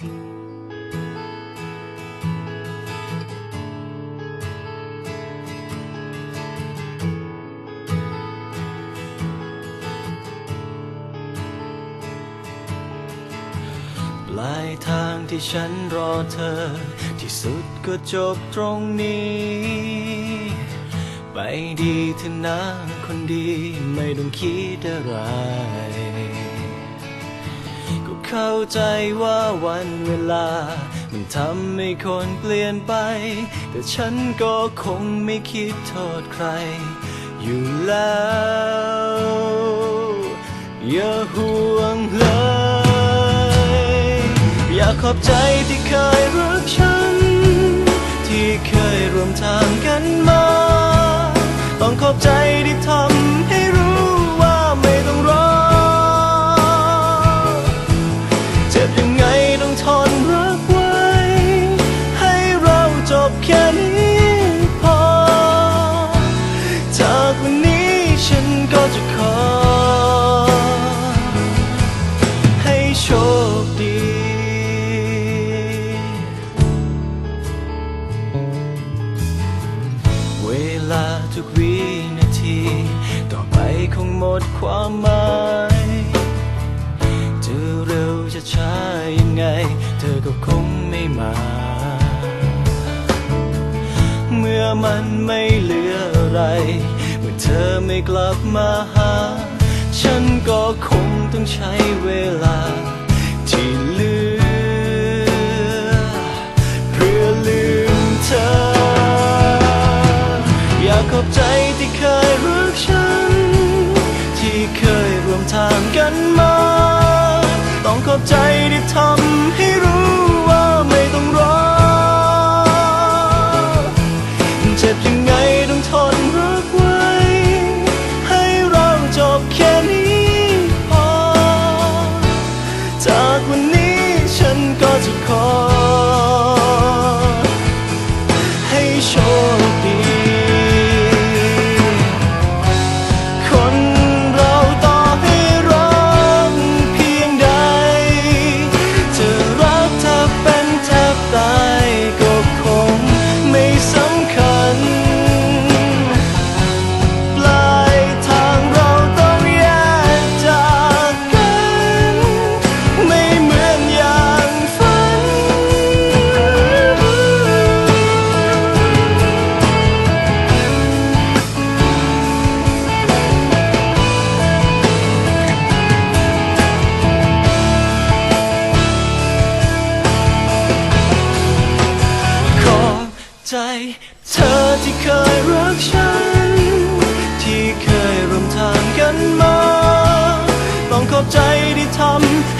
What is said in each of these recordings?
ปลายทางที่ฉันรอเธอ ที่สุดก็จบตรงนี้ ไปดีเถอะนะคนดีไม่ต้องคิดอะไร เข้าใจว่าวันเวลา มันทำให้คนเปลี่ยนไป แต่ฉันก็คงไม่คิดโทษใคร อยู่แล้วอย่าห่วงเลย อยากขอบใจที่เคยรักฉัน ที่เคยร่วมทางกันมา ต้องขอบใจที่ทำให้ ดความหมายจะเร็วจะช้ายังไง เธอก็คงไม่มา เมื่อมันไม่เหลืออะไร เมื่อเธอไม่กลับมาหา ฉันก็คงต้องใช้เวลา ที่เหลือ นมา ต้องขอบใจที่ทำให้รู้ เธอที่เคยรักฉัน ที่เคยร่วมทางกันมาต้องขอบใจที่ทำ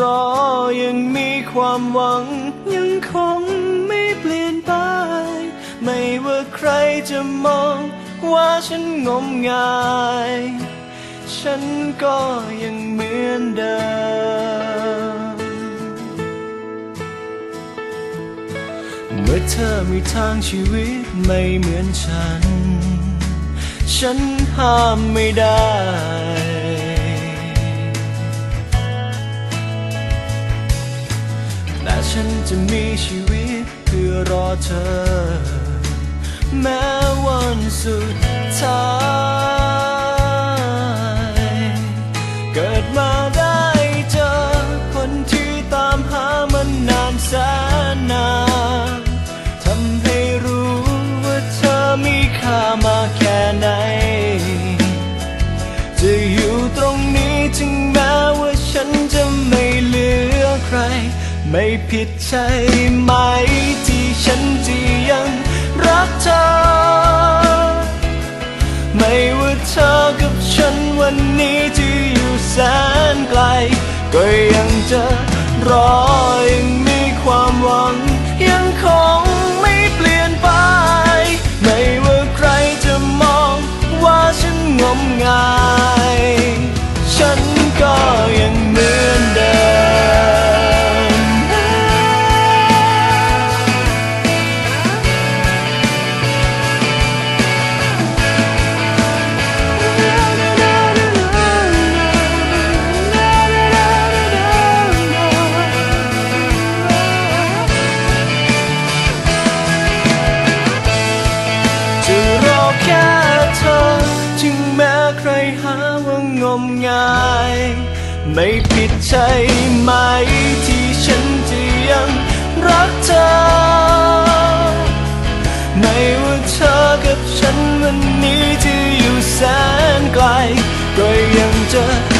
รอยังมีความหวัง ยังคงไม่เปลี่ยนไป ไม่ว่าใครจะมองว่าฉันงมงาย ฉันก็ยังเหมือนเดิม เมื่อเธอมีทางชีวิตไม่เหมือนฉัน ฉันห้ามไม่ได้ แต่ฉันจะมีชีวิตเพื่อรอเธอ แม้วันสุดท้าย เกิดมาได้เจอคนที่ตามหามันนานแสนนานทำให้รู้ว่าเธอมีค่ามาแค่ไหน จะอยู่ตรงนี้ถึงแม้ว่าฉันจะ ไม่ผิดใช่ไหมที่ฉันจะยังรักเธอ ไม่ว่าเธอกับฉันวันนี้ที่อยู่แสนไกล ก็ยังจะรอยังมีความหวัง ยังคงไม่เปลี่ยนไป ไม่ว่าใครจะมองว่าฉันงมงาย ง่าย ไม่ผิดใช่ไหมที่ฉันจะยังรักเธอ ไม่ว่าเธอกับฉันวันนี้ที่อยู่แสนไกล ก็ยังจะรอ